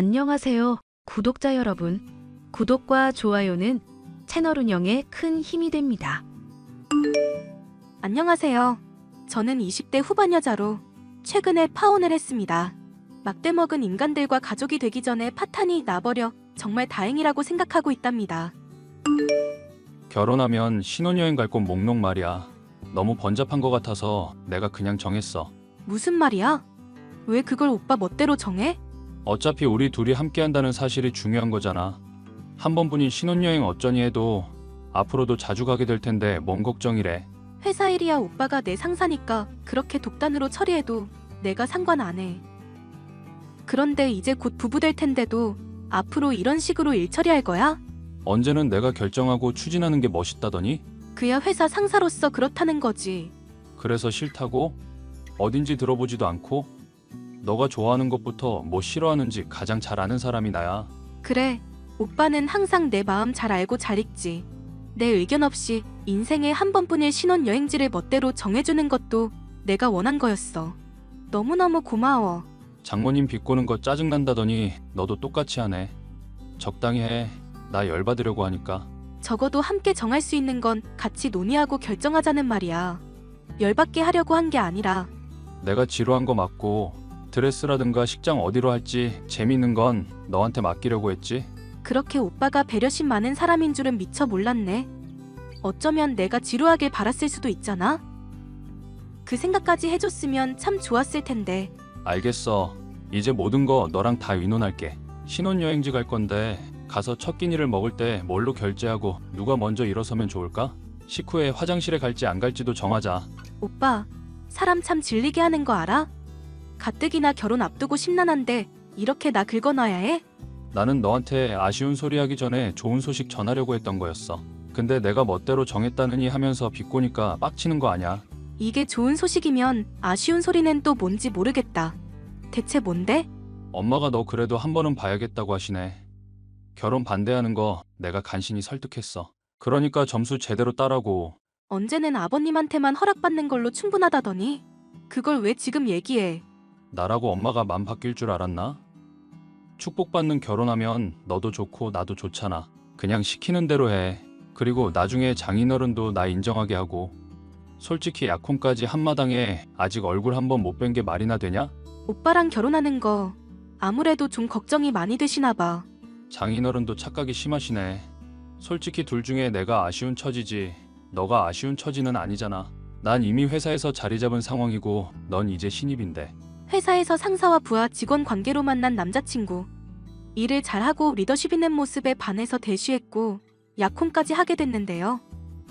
안녕하세요, 구독자 여러분. 구독과 좋아요는 채널 운영에 큰 힘이 됩니다. 안녕하세요. 저는 20대 후반 여자로 최근에 파혼을 했습니다. 막대 먹은 인간들과 가족이 되기 전에 파탄이 나버려 정말 다행이라고 생각하고 있답니다. 결혼하면 신혼여행 갈 곳 목록 말이야. 너무 번잡한 것 같아서 내가 그냥 정했어. 무슨 말이야? 왜 그걸 오빠 멋대로 정해? 어차피 우리 둘이 함께 한다는 사실이 중요한 거잖아. 한 번뿐인 신혼여행 어쩌니 해도 앞으로도 자주 가게 될 텐데 뭔 걱정이래. 회사 일이야 오빠가 내 상사니까 그렇게 독단으로 처리해도 내가 상관 안 해. 그런데 이제 곧 부부 될 텐데도 앞으로 이런 식으로 일 처리할 거야? 언제는 내가 결정하고 추진하는 게 멋있다더니 그야 회사 상사로서 그렇다는 거지. 그래서 싫다고? 어딘지 들어보지도 않고 너가 좋아하는 것부터 뭐 싫어하는지 가장 잘 아는 사람이 나야. 그래, 오빠는 항상 내 마음 잘 알고 잘 읽지. 내 의견 없이 인생의 한 번뿐일 신혼 여행지를 멋대로 정해주는 것도 내가 원한 거였어. 너무너무 고마워. 장모님 비꼬는 거 짜증난다더니 너도 똑같이 하네. 적당히 해. 나 열받으려고 하니까. 적어도 함께 정할 수 있는 건 같이 논의하고 결정하자는 말이야. 열받게 하려고 한 게 아니라 내가 지루한 거 맞고 드레스라든가 식장 어디로 할지 재밌는 건 너한테 맡기려고 했지. 그렇게 오빠가 배려심 많은 사람인 줄은 미처 몰랐네. 어쩌면 내가 지루하길 바랐을 수도 있잖아. 그 생각까지 해줬으면 참 좋았을 텐데. 알겠어. 이제 모든 거 너랑 다 의논할게. 신혼여행지 갈 건데 가서 첫 끼니를 먹을 때 뭘로 결제하고 누가 먼저 일어서면 좋을까? 식후에 화장실에 갈지 안 갈지도 정하자. 오빠, 사람 참 질리게 하는 거 알아? 가뜩이나 결혼 앞두고 심란한데 이렇게 나 긁어놔야 해? 나는 너한테 아쉬운 소리 하기 전에 좋은 소식 전하려고 했던 거였어. 근데 내가 멋대로 정했다느니 하면서 비꼬니까 빡치는 거 아냐? 이게 좋은 소식이면 아쉬운 소리는 또 뭔지 모르겠다. 대체 뭔데? 엄마가 너 그래도 한 번은 봐야겠다고 하시네. 결혼 반대하는 거 내가 간신히 설득했어. 그러니까 점수 제대로 따라고. 언제는 아버님한테만 허락받는 걸로 충분하다더니 그걸 왜 지금 얘기해? 나라고 엄마가 맘 바뀔 줄 알았나? 축복받는 결혼하면 너도 좋고 나도 좋잖아. 그냥 시키는 대로 해. 그리고 나중에 장인어른도 나 인정하게 하고. 솔직히 약혼까지 한마당에 아직 얼굴 한번 못 뵌 게 말이나 되냐? 오빠랑 결혼하는 거 아무래도 좀 걱정이 많이 되시나 봐. 장인어른도 착각이 심하시네. 솔직히 둘 중에 내가 아쉬운 처지지. 너가 아쉬운 처지는 아니잖아. 난 이미 회사에서 자리 잡은 상황이고 넌 이제 신입인데. 회사에서 상사와 부하 직원 관계로 만난 남자친구. 일을 잘하고 리더십 있는 모습에 반해서 대쉬했고 약혼까지 하게 됐는데요.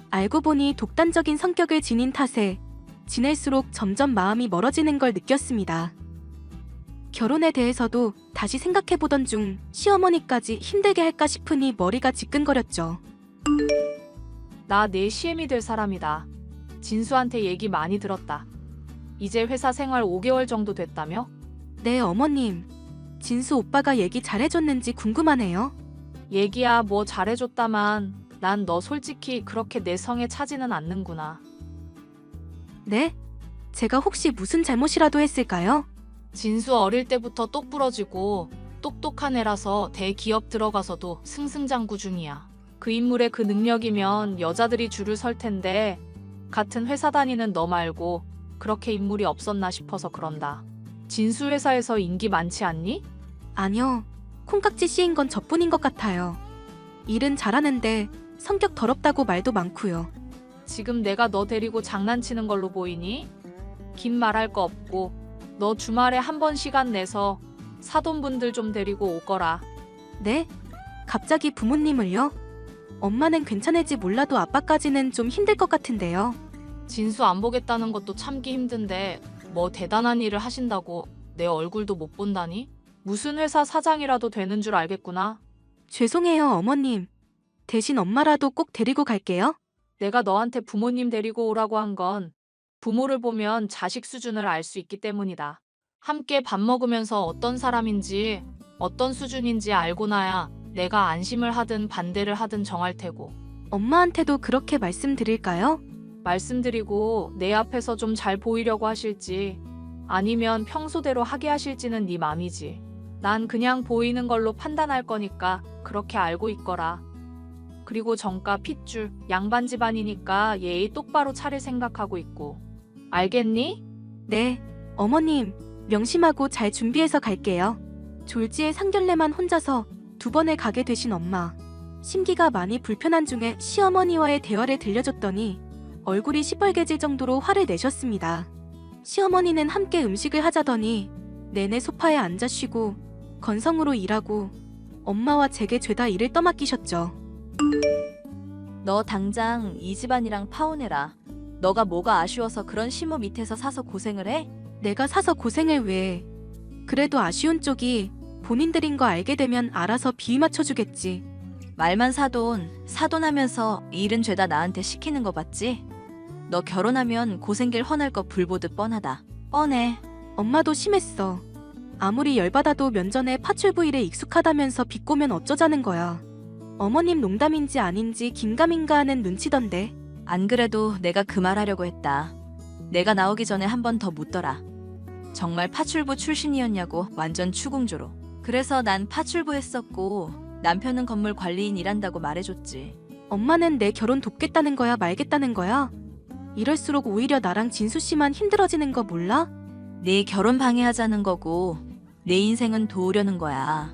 알고 보니 독단적인 성격을 지닌 탓에 지낼수록 점점 마음이 멀어지는 걸 느꼈습니다. 결혼에 대해서도 다시 생각해보던 중 시어머니까지 힘들게 할까 싶으니 머리가 지끈거렸죠. 나내 CM이 될 사람이다. 진수한테 얘기 많이 들었다. 이제 회사 생활 5개월 정도 됐다며? 네, 어머님. 진수 오빠가 얘기 잘해줬는지 궁금하네요. 얘기야 뭐 잘해줬다만 난 너 솔직히 그렇게 내 성에 차지는 않는구나. 네? 제가 혹시 무슨 잘못이라도 했을까요? 진수 어릴 때부터 똑 부러지고 똑똑한 애라서 대기업 들어가서도 승승장구 중이야. 그 인물의 그 능력이면 여자들이 줄을 설 텐데 같은 회사 다니는 너 말고 그렇게 인물이 없었나 싶어서 그런다. 진수 회사에서 인기 많지 않니? 아니요. 콩깍지 씌인 건 저뿐인 것 같아요. 일은 잘하는데 성격 더럽다고 말도 많고요. 지금 내가 너 데리고 장난치는 걸로 보이니? 긴 말할 거 없고 너 주말에 한 번 시간 내서 사돈분들 좀 데리고 오거라. 네? 갑자기 부모님을요? 엄마는 괜찮을지 몰라도 아빠까지는 좀 힘들 것 같은데요. 진수 안 보겠다는 것도 참기 힘든데 뭐 대단한 일을 하신다고 내 얼굴도 못 본다니? 무슨 회사 사장이라도 되는 줄 알겠구나. 죄송해요, 어머님. 대신 엄마라도 꼭 데리고 갈게요. 내가 너한테 부모님 데리고 오라고 한 건 부모를 보면 자식 수준을 알 수 있기 때문이다. 함께 밥 먹으면서 어떤 사람인지 어떤 수준인지 알고 나야 내가 안심을 하든 반대를 하든 정할 테고 엄마한테도 그렇게 말씀드릴까요? 말씀드리고 내 앞에서 좀 잘 보이려고 하실지 아니면 평소대로 하게 하실지는 네 맘이지. 난 그냥 보이는 걸로 판단할 거니까 그렇게 알고 있거라. 그리고 정가 핏줄, 양반 집안이니까 예의 똑바로 차릴 생각하고 있고. 알겠니? 네, 어머님, 명심하고 잘 준비해서 갈게요. 졸지에 상견례만 혼자서 두 번을 가게 되신 엄마. 심기가 많이 불편한 중에 시어머니와의 대화를 들려줬더니 얼굴이 시뻘개질 정도로 화를 내셨습니다. 시어머니는 함께 음식을 하자더니 내내 소파에 앉아 쉬고 건성으로 일하고 엄마와 제게 죄다 일을 떠맡기셨죠. 너 당장 이 집안이랑 파혼해라. 너가 뭐가 아쉬워서 그런 시모 밑에서 사서 고생을 해? 내가 사서 고생을 왜. 그래도 아쉬운 쪽이 본인들인 거 알게 되면 알아서 비위 맞춰주겠지. 말만 사돈, 사돈하면서 일은 죄다 나한테 시키는 거 봤지? 너 결혼하면 고생길 헌할 거 불보듯 뻔하다. 뻔해. 엄마도 심했어. 아무리 열받아도 면전에 파출부 일에 익숙하다면서 비꼬면 어쩌자는 거야. 어머님 농담인지 아닌지 긴가민가 하는 눈치던데. 안 그래도 내가 그 말 하려고 했다. 내가 나오기 전에 한 번 더 묻더라. 정말 파출부 출신이었냐고 완전 추궁조로. 그래서 난 파출부 했었고 남편은 건물 관리인 일한다고 말해줬지. 엄마는 내 결혼 돕겠다는 거야 말겠다는 거야? 이럴수록 오히려 나랑 진수 씨만 힘들어지는 거 몰라? 네 결혼 방해하자는 거고 내 인생은 도우려는 거야.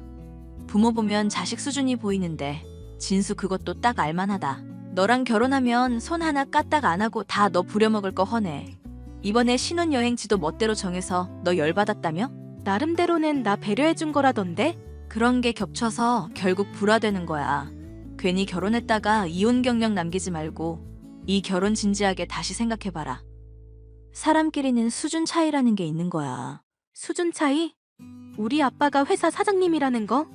부모 보면 자식 수준이 보이는데 진수 그것도 딱 알만하다. 너랑 결혼하면 손 하나 까딱 안 하고 다 너 부려먹을 거 허네. 이번에 신혼여행지도 멋대로 정해서 너 열받았다며? 나름대로는 나 배려해준 거라던데? 그런 게 겹쳐서 결국 불화되는 거야. 괜히 결혼했다가 이혼 경력 남기지 말고 이 결혼 진지하게 다시 생각해봐라. 사람끼리는 수준 차이라는 게 있는 거야. 수준 차이? 우리 아빠가 회사 사장님이라는 거?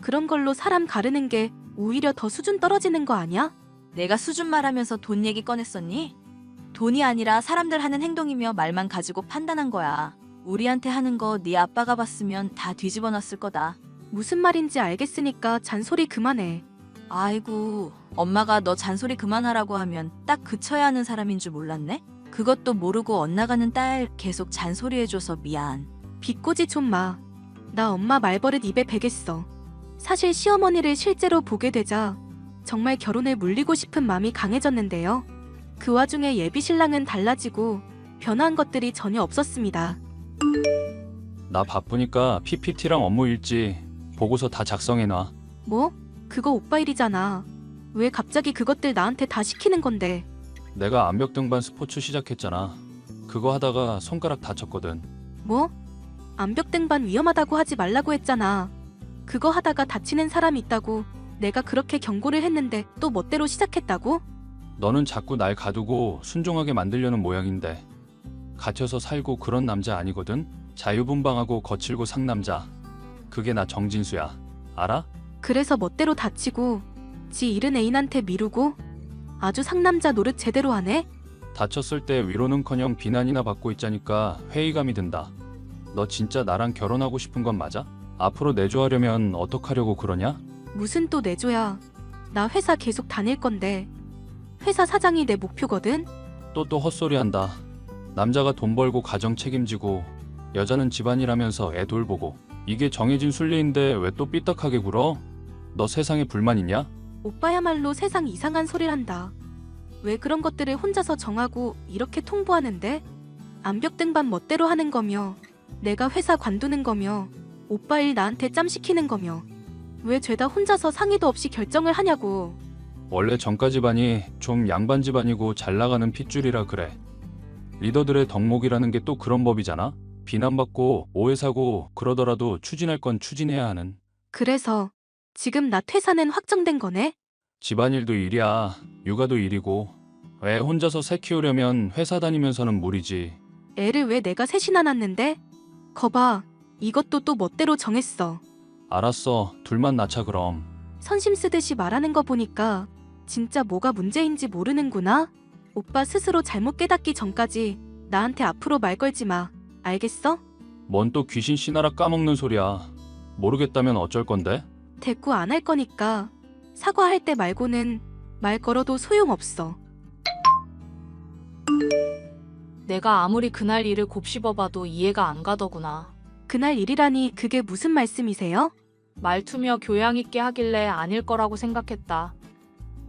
그런 걸로 사람 가르는 게 오히려 더 수준 떨어지는 거 아니야? 내가 수준 말하면서 돈 얘기 꺼냈었니? 돈이 아니라 사람들 하는 행동이며 말만 가지고 판단한 거야. 우리한테 하는 거 네 아빠가 봤으면 다 뒤집어 놨을 거다. 무슨 말인지 알겠으니까 잔소리 그만해. 아이고, 엄마가 너 잔소리 그만하라고 하면 딱 그쳐야 하는 사람인 줄 몰랐네? 그것도 모르고 엇나가는 딸 계속 잔소리해줘서 미안. 비꼬지 좀 마. 나 엄마 말버릇 입에 베겠어. 사실 시어머니를 실제로 보게 되자 정말 결혼을 물리고 싶은 마음이 강해졌는데요. 그 와중에 예비 신랑은 달라지고 변화한 것들이 전혀 없었습니다. 나 바쁘니까 PPT랑 업무 일지 보고서 다 작성해놔. 뭐? 그거 오빠 일이잖아. 왜 갑자기 그것들 나한테 다 시키는 건데? 내가 암벽 등반 스포츠 시작했잖아. 그거 하다가 손가락 다쳤거든. 뭐? 암벽 등반 위험하다고 하지 말라고 했잖아. 그거 하다가 다치는 사람 있다고 내가 그렇게 경고를 했는데 또 멋대로 시작했다고? 너는 자꾸 날 가두고 순종하게 만들려는 모양인데 갇혀서 살고 그런 남자 아니거든? 자유분방하고 거칠고 상남자. 그게 나 정진수야. 알아? 그래서 멋대로 다치고 지 잃은 애인한테 미루고 아주 상남자 노릇 제대로 하네? 다쳤을 때 위로는커녕 비난이나 받고 있자니까 회의감이 든다. 너 진짜 나랑 결혼하고 싶은 건 맞아? 앞으로 내조하려면 어떡하려고 그러냐? 무슨 또 내줘야 나 회사 계속 다닐 건데 회사 사장이 내 목표거든? 또 또 헛소리한다. 남자가 돈 벌고 가정 책임지고 여자는 집안일하면서 애 돌보고 이게 정해진 순리인데 왜 또 삐딱하게 굴어? 너 세상에 불만 있냐? 오빠야말로 세상 이상한 소리를 한다. 왜 그런 것들을 혼자서 정하고 이렇게 통보하는데? 암벽 등반 멋대로 하는 거며 내가 회사 관두는 거며 오빠 일 나한테 짬 시키는 거며 왜 죄다 혼자서 상의도 없이 결정을 하냐고. 원래 정가 집안이 좀 양반 집안이고 잘 나가는 핏줄이라 그래. 리더들의 덕목이라는 게 또 그런 법이잖아. 비난받고 오해 사고 그러더라도 추진할 건 추진해야 하는. 그래서 지금 나 퇴사는 확정된 거네? 집안일도 일이야. 육아도 일이고. 왜 혼자서 새 키우려면 회사 다니면서는 무리지. 애를 왜 내가 셋이나 낳는데? 거봐, 이것도 또 멋대로 정했어. 알았어. 둘만 낳자 그럼. 선심 쓰듯이 말하는 거 보니까 진짜 뭐가 문제인지 모르는구나. 오빠 스스로 잘못 깨닫기 전까지 나한테 앞으로 말 걸지 마. 알겠어? 뭔 또 귀신 씨나라 까먹는 소리야. 모르겠다면 어쩔 건데? 대꾸 안 할 거니까 사과할 때 말고는 말 걸어도 소용없어. 내가 아무리 그날 일을 곱씹어봐도 이해가 안 가더구나. 그날 일이라니 그게 무슨 말씀이세요? 말투며 교양 있게 하길래 아닐 거라고 생각했다.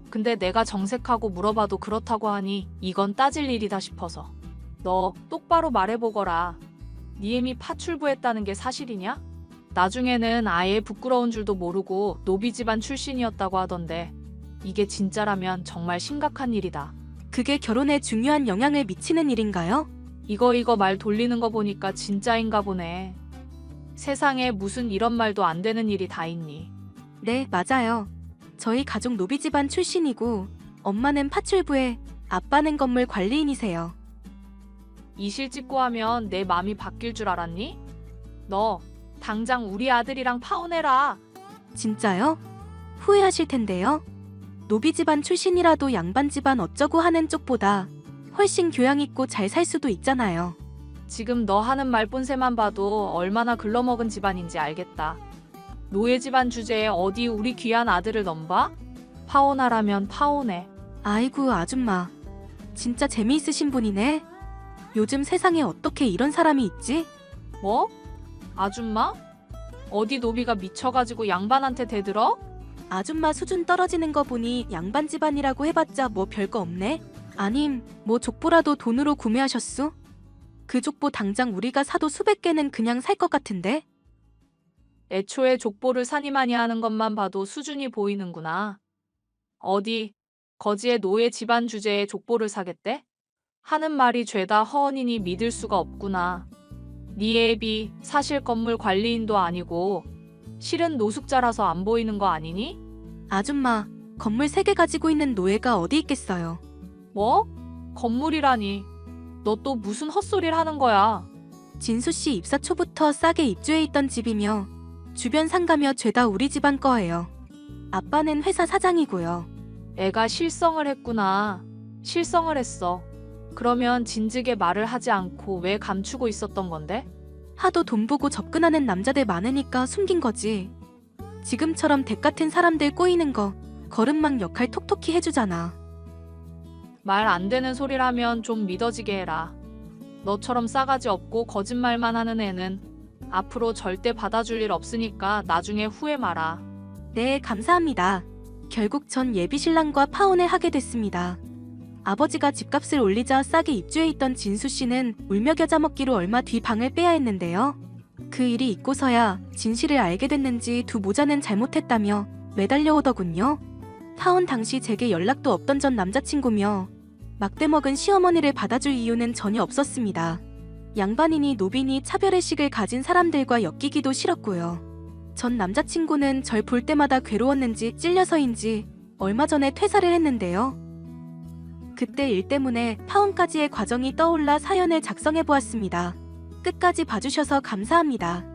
근데 내가 정색하고 물어봐도 그렇다고 하니 이건 따질 일이다 싶어서. 너 똑바로 말해보거라. 니엠이 파출부했다는 게 사실이냐? 나중에는 아예 부끄러운 줄도 모르고 노비 집안 출신이었다고 하던데 이게 진짜라면 정말 심각한 일이다. 그게 결혼에 중요한 영향을 미치는 일인가요? 이거 이거 말 돌리는 거 보니까 진짜인가 보네. 세상에 무슨 이런 말도 안 되는 일이 다 있니? 네, 맞아요. 저희 가족 노비 집안 출신이고 엄마는 파출부에 아빠는 건물 관리인이세요. 이실 찍고 하면 내 맘이 바뀔 줄 알았니? 너 당장 우리 아들이랑 파혼해라. 진짜요? 후회하실 텐데요. 노비 집안 출신이라도 양반 집안 어쩌고 하는 쪽보다 훨씬 교양 있고 잘 살 수도 있잖아요. 지금 너 하는 말 본새만 봐도 얼마나 글러먹은 집안인지 알겠다. 노예 집안 주제에 어디 우리 귀한 아들을 넘봐? 파혼하라면 파혼해. 아이고 아줌마. 진짜 재미있으신 분이네. 요즘 세상에 어떻게 이런 사람이 있지? 뭐? 아줌마? 어디 노비가 미쳐가지고 양반한테 대들어? 아줌마 수준 떨어지는 거 보니 양반 집안이라고 해봤자 뭐 별거 없네. 아님 뭐 족보라도 돈으로 구매하셨수? 그 족보 당장 우리가 사도 수백 개는 그냥 살 것 같은데. 애초에 족보를 사니마니 하는 것만 봐도 수준이 보이는구나. 어디 거지의 노예 집안 주제에 족보를 사겠대? 하는 말이 죄다 허언이니 믿을 수가 없구나. 네 애비 사실 건물 관리인도 아니고 실은 노숙자라서 안 보이는 거 아니니? 아줌마 건물 세 개 가지고 있는 노예가 어디 있겠어요. 뭐? 건물이라니. 너 또 무슨 헛소리를 하는 거야? 진수 씨 입사 초부터 싸게 입주해 있던 집이며 주변 상가며 죄다 우리 집안 거예요. 아빠는 회사 사장이고요. 애가 실성을 했구나. 실성을 했어. 그러면 진즉에 말을 하지 않고 왜 감추고 있었던 건데? 하도 돈 보고 접근하는 남자들 많으니까 숨긴 거지. 지금처럼 댁 같은 사람들 꼬이는 거 거름망 역할 톡톡히 해주잖아. 말 안 되는 소리라면 좀 믿어지게 해라. 너처럼 싸가지 없고 거짓말만 하는 애는 앞으로 절대 받아줄 일 없으니까 나중에 후회 마라. 네, 감사합니다. 결국 전 예비 신랑과 파혼을 하게 됐습니다. 아버지가 집값을 올리자 싸게 입주해 있던 진수 씨는 울며 겨자 먹기로 얼마 뒤 방을 빼야 했는데요. 그 일이 있고서야 진실을 알게 됐는지 두 모자는 잘못했다며 매달려 오더군요. 파혼 당시 제게 연락도 없던 전 남자친구며 막대 먹은 시어머니를 받아줄 이유는 전혀 없었습니다. 양반이니 노비니 차별의식을 가진 사람들과 엮이기도 싫었고요. 전 남자친구는 절 볼 때마다 괴로웠는지 찔려서인지 얼마 전에 퇴사를 했는데요. 그때 일 때문에 파혼까지의 과정이 떠올라 사연을 작성해 보았습니다. 끝까지 봐주셔서 감사합니다.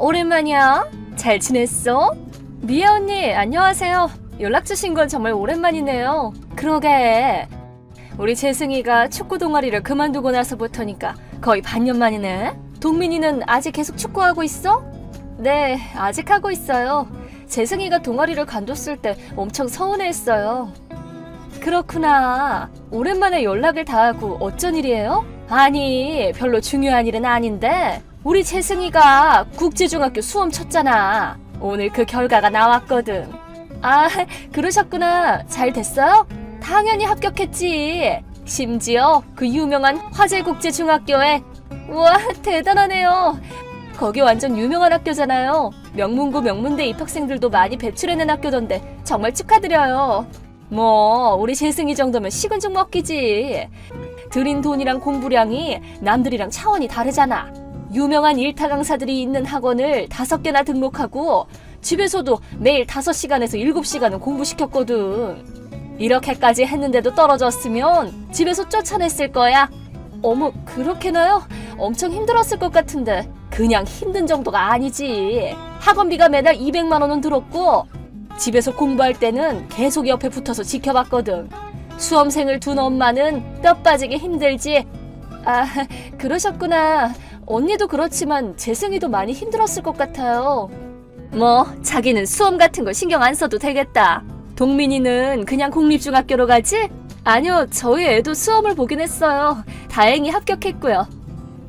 오랜만이야. 잘 지냈어? 미애 언니, 안녕하세요. 연락 주신 건 정말 오랜만이네요. 그러게. 우리 재승이가 축구 동아리를 그만두고 나서부터니까 거의 반년 만이네. 동민이는 아직 계속 축구하고 있어? 네, 아직 하고 있어요. 재승이가 동아리를 관뒀을 때 엄청 서운해했어요. 그렇구나. 오랜만에 연락을 다 하고 어쩐 일이에요? 아니, 별로 중요한 일은 아닌데 우리 재승이가 국제중학교 수험 쳤잖아. 오늘 그 결과가 나왔거든. 아, 그러셨구나. 잘 됐어요? 당연히 합격했지. 심지어 그 유명한 화재국제중학교에. 우와, 대단하네요. 거기 완전 유명한 학교잖아요. 명문고 명문대 입학생들도 많이 배출해낸 학교던데 정말 축하드려요. 뭐 우리 재승이 정도면 식은 죽 먹기지. 들인 돈이랑 공부량이 남들이랑 차원이 다르잖아. 유명한 일타 강사들이 있는 학원을 다섯 개나 등록하고 집에서도 매일 다섯 시간에서 일곱 시간은 공부시켰거든. 이렇게까지 했는데도 떨어졌으면 집에서 쫓아냈을 거야. 어머, 그렇게나요? 엄청 힘들었을 것 같은데. 그냥 힘든 정도가 아니지. 학원비가 매달 200만 원은 들었고 집에서 공부할 때는 계속 옆에 붙어서 지켜봤거든. 수험생을 둔 엄마는 뼈 빠지게 힘들지. 아, 그러셨구나. 언니도 그렇지만 재승이도 많이 힘들었을 것 같아요. 뭐, 자기는 수험 같은 거 신경 안 써도 되겠다. 동민이는 그냥 공립중학교로 가지? 아니요, 저희 애도 수험을 보긴 했어요. 다행히 합격했고요.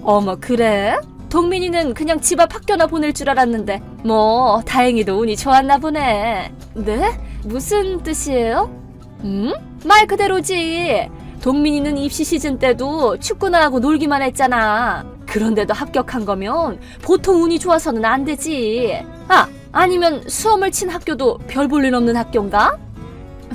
어머, 그래? 동민이는 그냥 집 앞 학교나 보낼 줄 알았는데, 뭐, 다행히도 운이 좋았나 보네. 네? 무슨 뜻이에요? 음? 말 그대로지. 동민이는 입시 시즌 때도 축구나 하고 놀기만 했잖아. 그런데도 합격한 거면 보통 운이 좋아서는 안 되지. 아, 아니면 수험을 친 학교도 별 볼 일 없는 학교인가?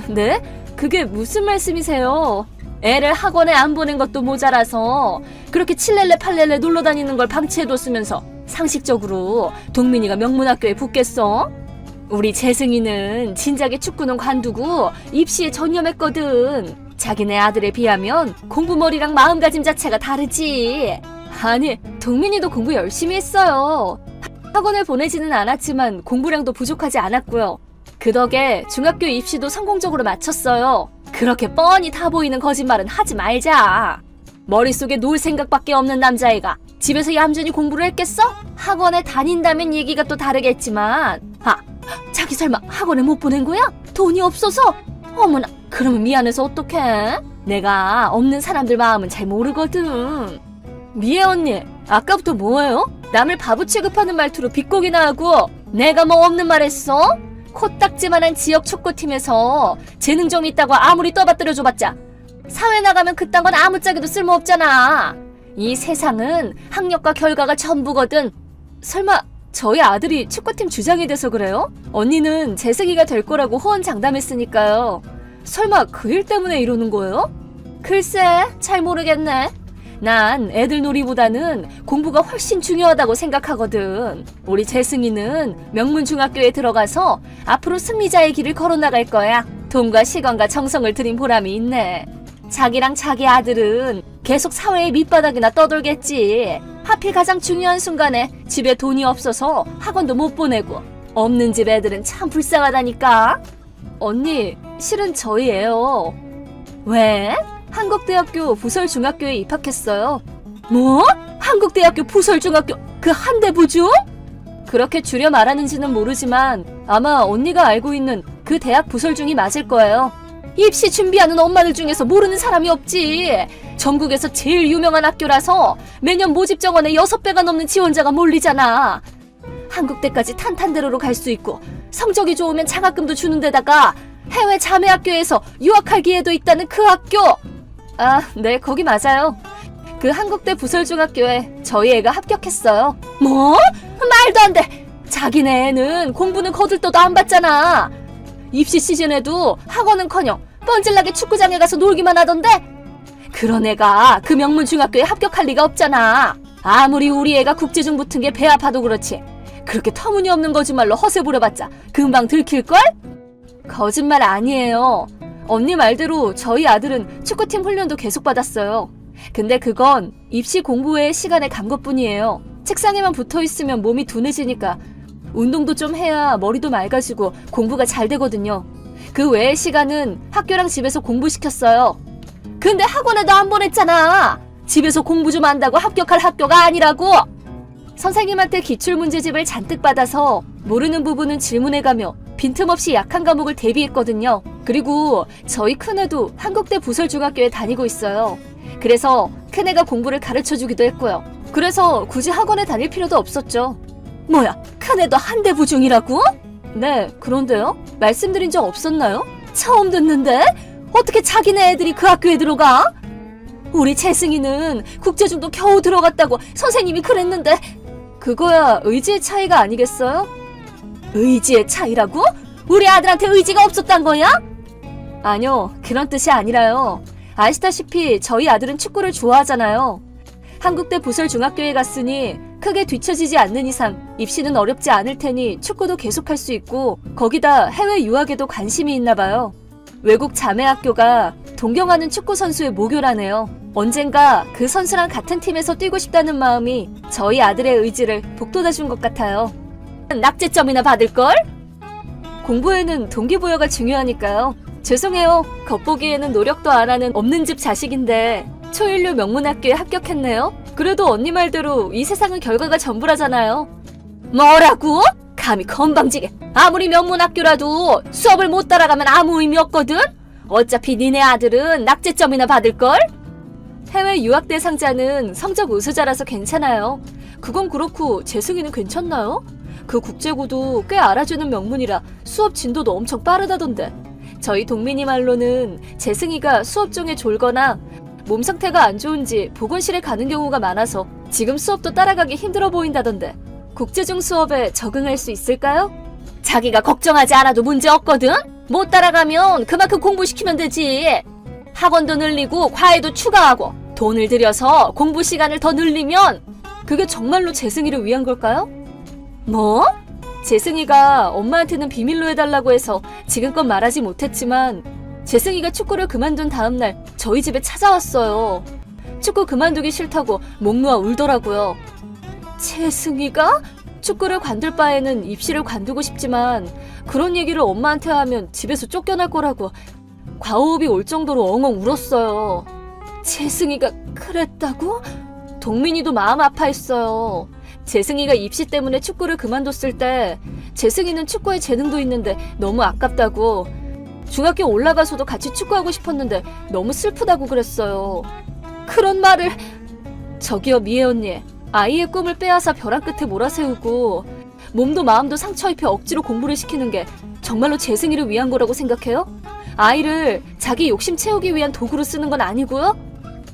네? 그게 무슨 말씀이세요? 애를 학원에 안 보낸 것도 모자라서 그렇게 칠렐레 팔렐레 놀러 다니는 걸 방치해뒀으면서 상식적으로 동민이가 명문학교에 붙겠어? 우리 재승이는 진작에 축구는 관두고 입시에 전념했거든. 자기네 아들에 비하면 공부머리랑 마음가짐 자체가 다르지. 아니, 동민이도 공부 열심히 했어요. 학원을 보내지는 않았지만 공부량도 부족하지 않았고요. 그 덕에 중학교 입시도 성공적으로 마쳤어요. 그렇게 뻔히 다 보이는 거짓말은 하지 말자. 머릿속에 놀 생각밖에 없는 남자애가 집에서 얌전히 공부를 했겠어? 학원에 다닌다면 얘기가 또 다르겠지만, 아, 자기 설마 학원에 못 보낸 거야? 돈이 없어서? 어머나, 그러면 미안해서 어떡해? 내가 없는 사람들 마음은 잘 모르거든. 미애 언니, 아까부터 뭐예요? 남을 바보 취급하는 말투로 비꼬기나 하고 내가 뭐 없는 말 했어? 코딱지만한 지역 축구팀에서 재능 좀 있다고 아무리 떠받들어 줘봤자 사회 나가면 그딴 건 아무짝에도 쓸모없잖아. 이 세상은 학력과 결과가 전부거든. 설마 저희 아들이 축구팀 주장이 돼서 그래요? 언니는 재승이가 될 거라고 호언장담했으니까요. 설마 그 일 때문에 이러는 거예요? 글쎄, 잘 모르겠네. 난 애들 놀이보다는 공부가 훨씬 중요하다고 생각하거든. 우리 재승이는 명문중학교에 들어가서 앞으로 승리자의 길을 걸어나갈 거야. 돈과 시간과 정성을 들인 보람이 있네. 자기랑 자기 아들은 계속 사회의 밑바닥이나 떠돌겠지. 하필 가장 중요한 순간에 집에 돈이 없어서 학원도 못 보내고 없는 집 애들은 참 불쌍하다니까. 언니, 실은 저희예요. 왜? 한국대학교 부설중학교에 입학했어요. 뭐? 한국대학교 부설중학교 그 한대부중? 그렇게 줄여 말하는지는 모르지만 아마 언니가 알고 있는 그 대학 부설중이 맞을 거예요. 입시 준비하는 엄마들 중에서 모르는 사람이 없지. 전국에서 제일 유명한 학교라서 매년 모집 정원에 6배가 넘는 지원자가 몰리잖아. 한국대까지 탄탄대로로 갈 수 있고 성적이 좋으면 장학금도 주는 데다가 해외 자매 학교에서 유학할 기회도 있다는 그 학교. 아, 네, 거기 맞아요. 그 한국대 부설중학교에 저희 애가 합격했어요. 뭐? 말도 안 돼. 자기네 애는 공부는 거들떠도 안 받잖아. 입시 시즌에도 학원은커녕 뻔질나게 축구장에 가서 놀기만 하던데. 그런 애가 그 명문 중학교에 합격할 리가 없잖아. 아무리 우리 애가 국제중 붙은 게 배 아파도 그렇지. 그렇게 터무니없는 거짓말로 허세 부려봤자 금방 들킬걸? 거짓말 아니에요. 언니 말대로 저희 아들은 축구팀 훈련도 계속 받았어요. 근데 그건 입시 공부의 시간에 간 것뿐이에요. 책상에만 붙어 있으면 몸이 둔해지니까 운동도 좀 해야 머리도 맑아지고 공부가 잘 되거든요. 그 외의 시간은 학교랑 집에서 공부시켰어요. 근데 학원에도 안 보냈잖아. 집에서 공부 좀 한다고 합격할 학교가 아니라고. 선생님한테 기출문제집을 잔뜩 받아서 모르는 부분은 질문해가며 빈틈없이 약한 과목을 대비했거든요. 그리고 저희 큰애도 한국대 부설중학교에 다니고 있어요. 그래서 큰애가 공부를 가르쳐 주기도 했고요. 그래서 굳이 학원에 다닐 필요도 없었죠. 뭐야, 큰애도 한대 부중이라고? 네, 그런데요? 말씀드린 적 없었나요? 처음 듣는데? 어떻게 자기네 애들이 그 학교에 들어가? 우리 재승이는 국제중도 겨우 들어갔다고 선생님이 그랬는데 그거야 의지의 차이가 아니겠어요? 의지의 차이라고? 우리 아들한테 의지가 없었단 거야? 아니요, 그런 뜻이 아니라요. 아시다시피 저희 아들은 축구를 좋아하잖아요. 한국대 부설중학교에 갔으니 크게 뒤처지지 않는 이상 입시는 어렵지 않을 테니 축구도 계속할 수 있고 거기다 해외 유학에도 관심이 있나 봐요. 외국 자매 학교가 동경하는 축구 선수의 모교라네요. 언젠가 그 선수랑 같은 팀에서 뛰고 싶다는 마음이 저희 아들의 의지를 북돋아준 것 같아요. 낙제점이나 받을걸? 공부에는 동기부여가 중요하니까요. 죄송해요. 겉보기에는 노력도 안 하는 없는 집 자식인데 초일류 명문학교에 합격했네요. 그래도 언니 말대로 이 세상은 결과가 전부라잖아요. 뭐라고? 감히 건방지게. 아무리 명문학교라도 수업을 못 따라가면 아무 의미 없거든? 어차피 니네 아들은 낙제점이나 받을걸? 해외 유학 대상자는 성적 우수자라서 괜찮아요. 그건 그렇고 재승이는 괜찮나요? 그 국제고도 꽤 알아주는 명문이라 수업 진도도 엄청 빠르다던데. 저희 동민이 말로는 재승이가 수업 중에 졸거나 몸 상태가 안 좋은지 보건실에 가는 경우가 많아서 지금 수업도 따라가기 힘들어 보인다던데. 국제중 수업에 적응할 수 있을까요? 자기가 걱정하지 않아도 문제 없거든? 못 따라가면 그만큼 공부시키면 되지. 학원도 늘리고 과외도 추가하고 돈을 들여서 공부 시간을 더 늘리면 그게 정말로 재승이를 위한 걸까요? 뭐? 재승이가 엄마한테는 비밀로 해달라고 해서 지금껏 말하지 못했지만 재승이가 축구를 그만둔 다음날 저희 집에 찾아왔어요. 축구 그만두기 싫다고 목 놓아 울더라고요. 재승이가? 축구를 관둘 바에는 입시를 관두고 싶지만 그런 얘기를 엄마한테 하면 집에서 쫓겨날 거라고 과호흡이 올 정도로 엉엉 울었어요. 재승이가 그랬다고? 동민이도 마음 아파했어요. 재승이가 입시 때문에 축구를 그만뒀을 때 재승이는 축구에 재능도 있는데 너무 아깝다고 중학교 올라가서도 같이 축구하고 싶었는데 너무 슬프다고 그랬어요. 그런 말을 저기요 미애 언니 아이의 꿈을 빼앗아 벼랑 끝에 몰아세우고 몸도 마음도 상처 입혀 억지로 공부를 시키는 게 정말로 재승이를 위한 거라고 생각해요? 아이를 자기 욕심 채우기 위한 도구로 쓰는 건 아니고요?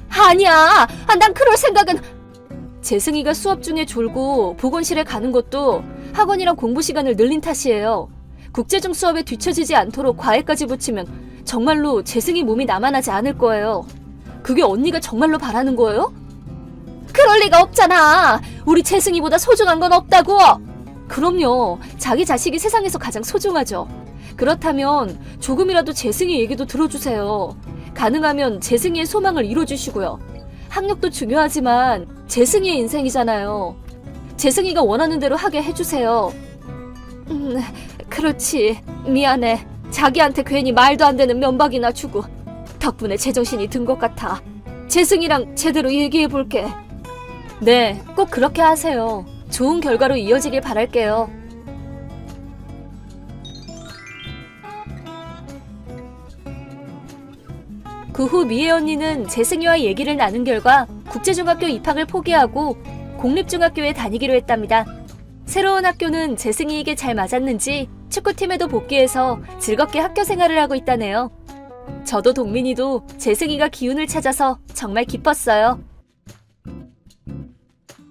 아니야. 아, 난 그럴 생각은 재승이가 수업 중에 졸고 보건실에 가는 것도 학원이랑 공부 시간을 늘린 탓이에요. 국제중 수업에 뒤처지지 않도록 과외까지 붙이면 정말로 재승이 몸이 남아나지 않을 거예요. 그게 언니가 정말로 바라는 거예요? 그럴 리가 없잖아. 우리 재승이보다 소중한 건 없다고. 그럼요. 자기 자식이 세상에서 가장 소중하죠. 그렇다면 조금이라도 재승이 얘기도 들어주세요. 가능하면 재승이의 소망을 이뤄주시고요. 학력도 중요하지만 재승이의 인생이잖아요. 재승이가 원하는 대로 하게 해주세요. 음, 그렇지. 미안해. 자기한테 괜히 말도 안 되는 면박이나 주고 덕분에 제정신이 든 것 같아. 재승이랑 제대로 얘기해 볼게. 네, 꼭 그렇게 하세요. 좋은 결과로 이어지길 바랄게요. 그 후 미애 언니는 재승이와 얘기를 나눈 결과 국제중학교 입학을 포기하고 공립중학교에 다니기로 했답니다. 새로운 학교는 재승이에게 잘 맞았는지 축구팀에도 복귀해서 즐겁게 학교 생활을 하고 있다네요. 저도 동민이도 재승이가 기운을 찾아서 정말 기뻤어요.